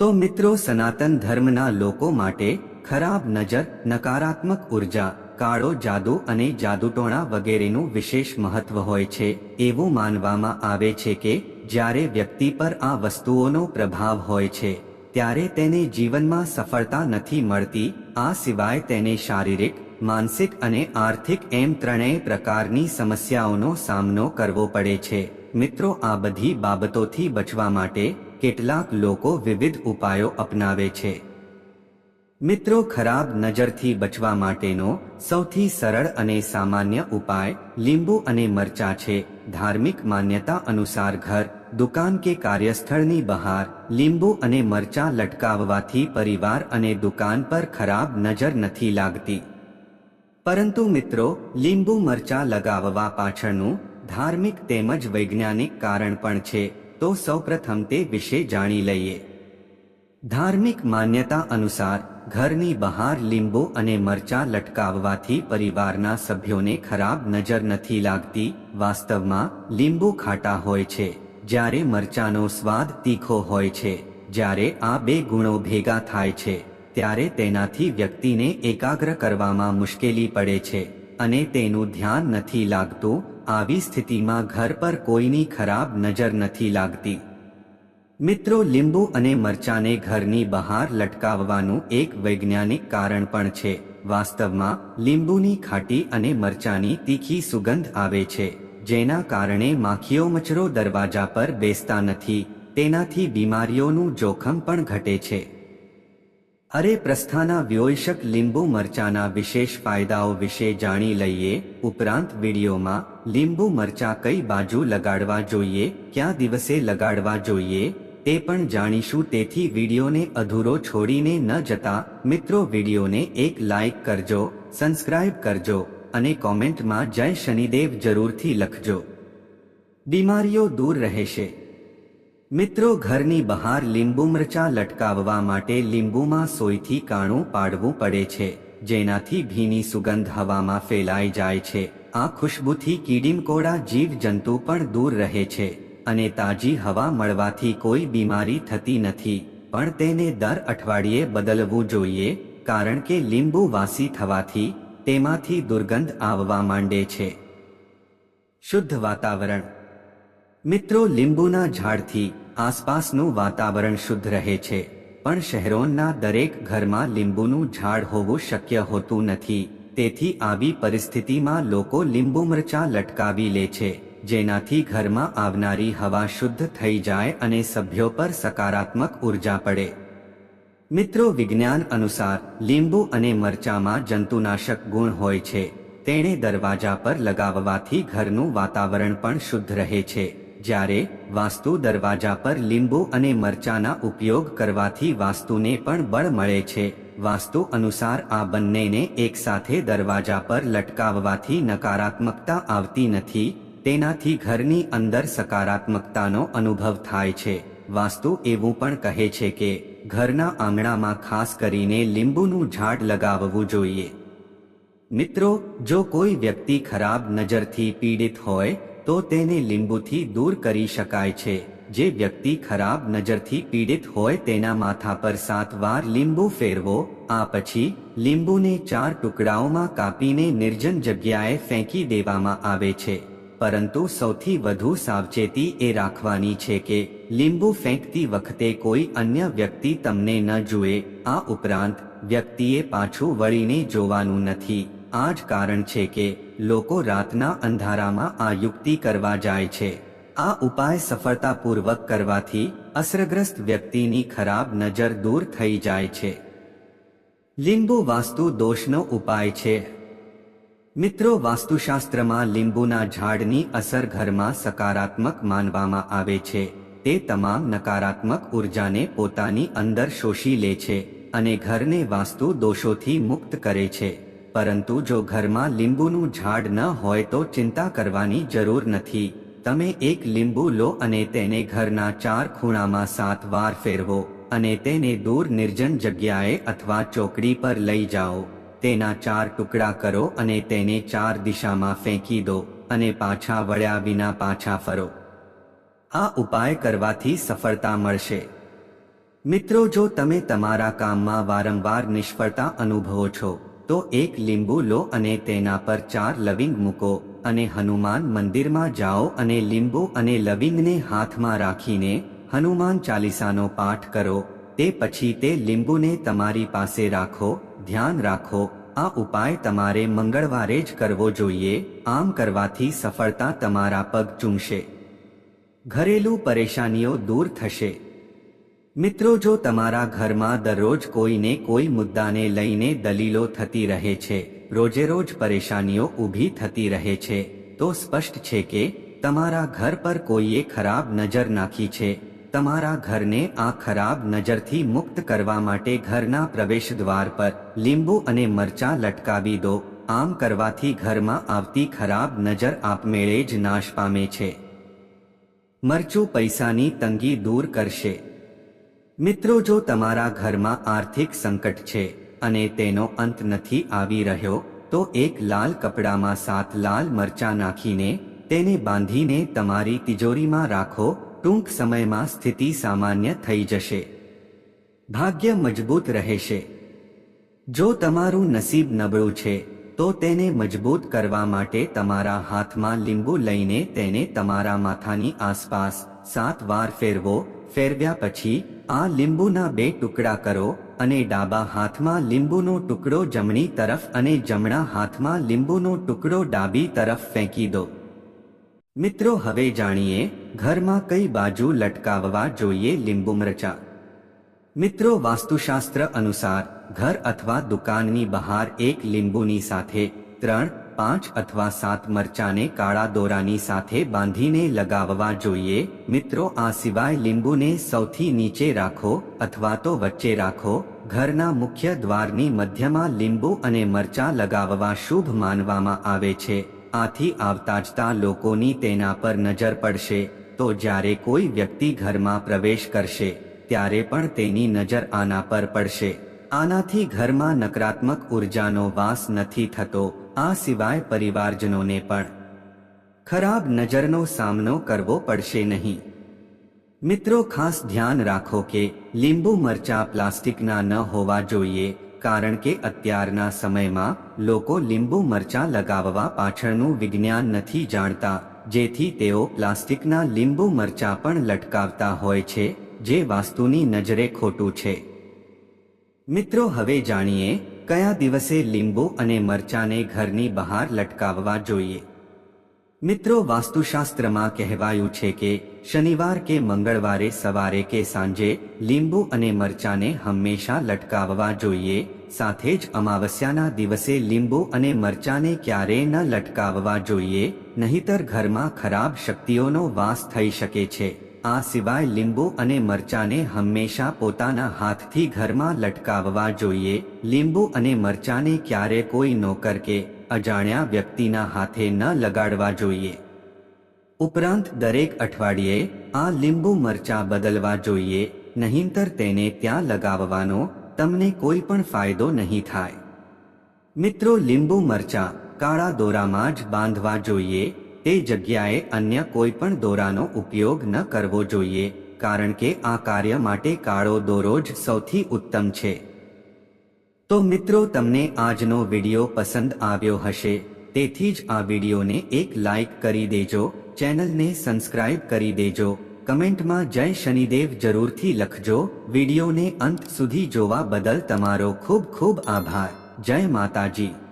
તો મિત્રો સનાતન ધર્મના લોકો માટે ખરાબ નજર, નકારાત્મક ઊર્જા, કાળો જાદુ અને જાદુટોણા વગેરેનું વિશેષ મહત્વ હોય છે. એવું માનવામાં આવે છે કે જ્યારે વ્યક્તિ પર આ વસ્તુઓનો પ્રભાવ હોય છે, ત્યારે તેને જીવનમાં સફળતા નથી મળતી. આ સિવાય તેને શારીરિક, માનસિક અને આર્થિક એમ ત્રણેય પ્રકારની સમસ્યાઓનો સામનો કરવો પડે છે. મિત્રો આ બધી બાબતોથી બચવા માટે કેટલાક લોકો વિવિધ ઉપાયો અપનાવે છે. મિત્રો, ખરાબ નજરથી બચવા માટેનો સૌથી સરળ અને સામાન્ય ઉપાય લીંબુ અને મરચા છે. ધાર્મિક માન્યતા અનુસાર ઘર, દુકાન કે કાર્યસ્થળની બહાર લીંબુ અને મરચા લટકાવવાથી પરિવાર અને દુકાન પર ખરાબ નજર નથી લાગતી. પરંતુ મિત્રો, લીંબુ મરચા લગાવવા પાછળનું ધાર્મિક તેમજ વૈજ્ઞાનિક કારણ પણ છે. તો સૌપ્રથમ તે વિશે જાણી લઈએ. ધાર્મિક માન્યતા અનુસાર, ઘરની બહાર લીંબુ અને મરચા લટકાવવાથી પરિવારના સભ્યોને ખરાબ નજર નથી લાગતી. વાસ્તવમાં, લીંબુ ખાટા હોય છે, જ્યારે મરચાનો સ્વાદ તીખો હોય છે. જ્યારે આ બે ગુણો ભેગા થાય છે, ત્યારે તેનાથી વ્યક્તિને એકાગ્ર કરવામાં મુશ્કેલી પડે છે અને તેનું ધ્યાન નથી લાગતું આવી સ્થિતિમાં ઘર પર કોઈની ખરાબ નજર નથી લાગતી. મિત્રો, લીંબુ અને મરચાને ઘરની બહાર લટકાવવાનું એક વૈજ્ઞાનિક કારણ પણ છે. વાસ્તવમાં, લીંબુની ખાટી અને મરચાની તીખી સુગંધ આવે છે, જેના કારણે માખીઓ મચરો દરવાજા પર બેસતા નથી, તેનાથી બીમારીઓનું જોખમ પણ ઘટે છે. અરે પ્રસ્થાના વ્યોયશક લીંબુ મરચાના વિશેષ ફાયદાઓ વિશે જાણી લઈએ, ઉપરાંત વિડીયોમાં, લીંબુ મરચા કઈ બાજુ લગાડવા જોઈએ, ક્યાં દિવસે લગાડવા જોઈએ, તે પણ જાણીશું, તેથી વિડીયોને અધૂરો છોડીને ન જતા, મિત્રો વિડીયોને એક લાઈક કરજો, સબસ્ક્રાઇબ કરજો, અને કોમેન્ટમાં જય શનિદેવ જરૂરથી લખજો. બીમારીઓ દૂર રહેશે. મિત્રો ઘરની બહાર લીંબુ મરચા લટકાવવા માટે લીંબુમાં સોયથી કાણું પાડવું પડે છે, જેનાથી ભીની સુગંધ હવામાં ફેલાઈ જાય છે. આ ખુશ્બુથી કીડીમકોડા જીવ જંતુ પણ દૂર રહે છે અને તાજી હવા મળવાથી કોઈ બીમારી થતી નથી. પણ તેને દર અઠવાડિયે બદલવું જોઈએ, કારણ કે લીંબુ વાસી થવાથી તેમાંથી દુર્ગંધ આવવા માંડે છે. શુદ્ધ વાતાવરણ મિત્રો, લીંબુના ઝાડથી આસપાસનું વાતાવરણ શુદ્ધ રહે છે, પણ શહેરોના દરેક ઘરમાં લીંબુનું ઝાડ હોવું શક્ય હોતું નથી. તેથી આવી પરિસ્થિતિમાં લોકો લીંબુ મરચા લટકાવી લે છે, જેનાથી ઘરમાં આવનારી હવા શુદ્ધ થઈ જાય અને સભ્યો પર સકારાત્મક ઊર્જા પડે. મિત્રો, વિજ્ઞાન અનુસાર લીંબુ અને મરચામાં જંતુનાશક ગુણ હોય છે, તેણે દરવાજા પર લગાવવાથી ઘરનું વાતાવરણ પણ શુદ્ધ રહે છે. જ્યારે વાસ્તુ દરવાજા પર લીંબુ અને મરચાના ઉપયોગ કરવાથી વાસ્તુને પણ બળ મળે છે. વાસ્તુ અનુસાર આ બંનેને એકસાથે દરવાજા પર લટકાવવાથી નકારાત્મકતા આવતી નથી, તેનાથી ઘરની અંદર સકારાત્મકતાનો અનુભવ થાય છે. વાસ્તુ એવું પણ કહે છે કે, ઘરના આંગણામાં ખાસ કરીને લીંબુનું ઝાડ લગાવવું જોઈએ. મિત્રો, જો કોઈ વ્યક્તિ ખરાબ નજરથી પીડિત હોય તો તેને લીંબુથી દૂર કરી શકાય છે. જે વ્યક્તિ ખરાબ નજરથી પીડિત હોય તેના માથા પર સાત વાર લીંબુ ફેરવો, આ પછી લીંબુને ચાર ટુકડાઓમાં કાપીને નિર્જન જગ્યાએ ફેંકી દેવામાં આવે છે. પરંતુ સૌથી વધુ સાવચેતી એ રાખવાની છે કે લીંબુ ફેંકતી વખતે કોઈ અન્ય વ્યક્તિ તમને ન જુએ. આ ઉપરાંત વ્યક્તિએ પાછું વળીને જોવાનું નથી. આ જ કારણ છે કે લોકો રાતના અંધારામાં આ યુક્તિ કરવા જાય છે. આ ઉપાય સફળતાપૂર્વક કરવાથી અસરગ્રસ્ત વ્યક્તિની ખરાબ નજર દૂર થઈ જાય છે. લીંબુ વાસ્તુ દોષનો ઉપાય છે. મિત્રો, વાસ્તુશાસ્ત્રમાં લીંબુના ઝાડની અસર ઘરમાં સકારાત્મક માનવામાં આવે છે. તે તમામ નકારાત્મક ઉર્જાને પોતાની અંદર શોષી લે છે અને ઘરને વાસ્તુ દોષોથી મુક્ત કરે છે. પરંતુ જો ઘરમાં લીંબુનું ઝાડ ન હોય તો ચિંતા કરવાની જરૂર નથી. તમે એક લીંબુ લો અને તેને ઘરના ચાર ખૂણામાં સાત વાર ફેરવો અને તેને દૂર નિર્જન જગ્યાએ અથવા ચોકડી પર લઈ જાઓ. તેના ચાર ટુકડા કરો અને તેને ચાર દિશામાં ફેંકી દો અને પાછા વળ્યા વિના પાછા ફરો. આ ઉપાય કરવાથી સફળતા મળશે. મિત્રો, જો તમે તમારા કામમાં વારંવાર નિષ્ફળતા અનુભવો છો તો એક લીંબુ લો અને તેના પર ચાર લવિંગ મૂકો અને હનુમાન મંદિરમાં જાઓ અને લીંબુ અને લવિંગને હાથમાં રાખીને હનુમાન ચાલીસાનો પાઠ કરો. તે પછી તે લીંબુને તમારી પાસે રાખો, ધ્યાન રાખો. આ ઉપાય તમારે મંગળવારે જ કરવો જોઈએ. આમ કરવાથી સફળતા તમારા પગ ચૂમશે. ઘરેલું પરેશાનીઓ દૂર થશે. મિત્રો, જો તમારા ઘરમાં દરરોજ કોઈને કોઈ મુદ્દાને લઈને દલીલો થતી રહે છે રોજે રોજ પરેશાનીઓ ઊભી થતી રહે છે, તો સ્પષ્ટ છે કે તમારા ઘર પર કોઈએ ખરાબ નજર નાખી છે. તમારા ઘરને આ ખરાબ નજરથી મુક્ત કરવા માટે ઘરના પ્રવેશ દ્વાર પર લીંબુ અને મરચાં લટકાવી દો. આમ કરવાથી ઘરમાં આવતી ખરાબ નજર આપમેળે જ નાશ પામે છે. મરચું પૈસાની તંગી દૂર કરશે. મિત્રો, જો તમારા ઘરમાં આર્થિક સંકટ છે અને તેનો અંત નથી આવી રહ્યો, તો એક લાલ કપડામાં સાત લાલ મરચાં નાખીને તેને બાંધીને તમારી તિજોરીમાં રાખો, ટૂંક સમયમાં સ્થિતિ સામાન્ય થઈ જશે. ભાગ્ય મજબૂત રહેશે. જો તમારું નસીબ નબળું છે, તો તેને મજબૂત કરવા માટે તમારા હાથમાં લીંબુ લઈને તેને તમારા માથાની આસપાસ સાત વાર ફેરવો, ફેરવ્યા પછી આ લીંબુના બે ટુકડા કરો અને ડાબા હાથમાં લીંબુનો ટુકડો જમણી તરફ અને જમણા હાથમાં લીંબુનો ટુકડો ડાબી તરફ ફેંકી દો. મિત્રો, હવે જાણીએ ઘરમાં કઈ બાજુ લટકાવવા જોઈએ લીંબુ મરચા. મિત્રો, વાસ્તુશાસ્ત્ર અનુસાર ઘર અથવા દુકાનની બહાર એક લીંબુની સાથે ત્રણ પાંચ અથવા સાત મરચાને કાળા દોરાની સાથે બાંધીને લગાવવા જોઈએ. મિત્રો, આ સિવાય લીંબુને સૌથી નીચે રાખો અથવા તો વચ્ચે રાખો. ઘરના મુખ્ય દ્વારની મધ્યમાં લીંબુ અને મરચાં લગાવવા શુભ માનવામાં આવે છે. આથી આવતા જતા લોકોની તેના પર નજર પડશે. તો જ્યારે કોઈ વ્યક્તિ ઘરમાં પ્રવેશ કરશે, ત્યારે પણ તેની નજર આના પર પડશે. આનાથી ઘરમાં નકારાત્મક ઉર્જાનો વાસ નથી થતો. આ સિવાય પરિવારજનોને પણ ખરાબ નજરનો સામનો કરવો પડશે નહીં. મિત્રો, ખાસ ધ્યાન રાખો કે લીંબુ મરચા પ્લાસ્ટિકના ન હોવા જોઈએ, કારણ કે અત્યારના સમયમાં લોકો લીંબુ મરચા લગાવવા પાછળનું વિજ્ઞાન નથી જાણતા, જેથી તેઓ પ્લાસ્ટિકના લીંબુ મરચા પણ લટકાવતા હોય છે, જે વાસ્તુની નજરે ખોટું છે. મિત્રો, હવે જાણીએ કયા દિવસે લીંબુ અને મરચાને ઘરની બહાર લટકાવવા જોઈએ? મિત્રો, વાસ્તુશાસ્ત્રમાં કહેવાયું છે કે શનિવાર કે મંગળવારે સવારે કે સાંજે લીંબુ અને મરચાને હંમેશા લટકાવવા જોઈએ. સાથે જ અમાવસ્યાના દિવસે લીંબુ અને મરચાને ક્યારેય ન લટકાવવા જોઈએ, નહીતર ઘરમાં ખરાબ શક્તિઓનો વાસ થઈ શકે છે. આ સિવાય લીંબુ અને મરચાને હંમેશા પોતાના હાથથી ઘરમાં લટકાવવા જોઈએ. લીંબુ અને મરચાને ક્યારે કોઈ નોકર કે અજાણ્યા વ્યક્તિના હાથે ન લગાડવા જોઈએ. ઉપરાંત દરેક અઠવાડિયે આ લીંબુ મરચા બદલવા જોઈએ, નહીંતર તેને ત્યાં લગાવવાનો તમને કોઈ પણ ફાયદો નહીં થાય. મિત્રો, લીંબુ મરચા કાળા દોરામાં જ બાંધવા જોઈએ તે જગ્યાએ અન્ય કોઈ પણ દોરાનો ઉપયોગ ન કરવો જોઈએ, કારણ કે આ કાર્ય માટે કાળો દોરો જ સૌથી ઉત્તમ છે. તો મિત્રો, તમને આજનો વીડિયો પસંદ આવ્યો હશે, તેથી જ આ વિડીયોને એક લાઈક કરી દેજો, ચેનલને સબસ્ક્રાઇબ કરી દેજો, કમેન્ટમાં જય શનિદેવ જરૂરથી લખજો, વિડીયોને અંત સુધી જોવા બદલ તમારો ખૂબ ખૂબ આભાર, જય માતાજી.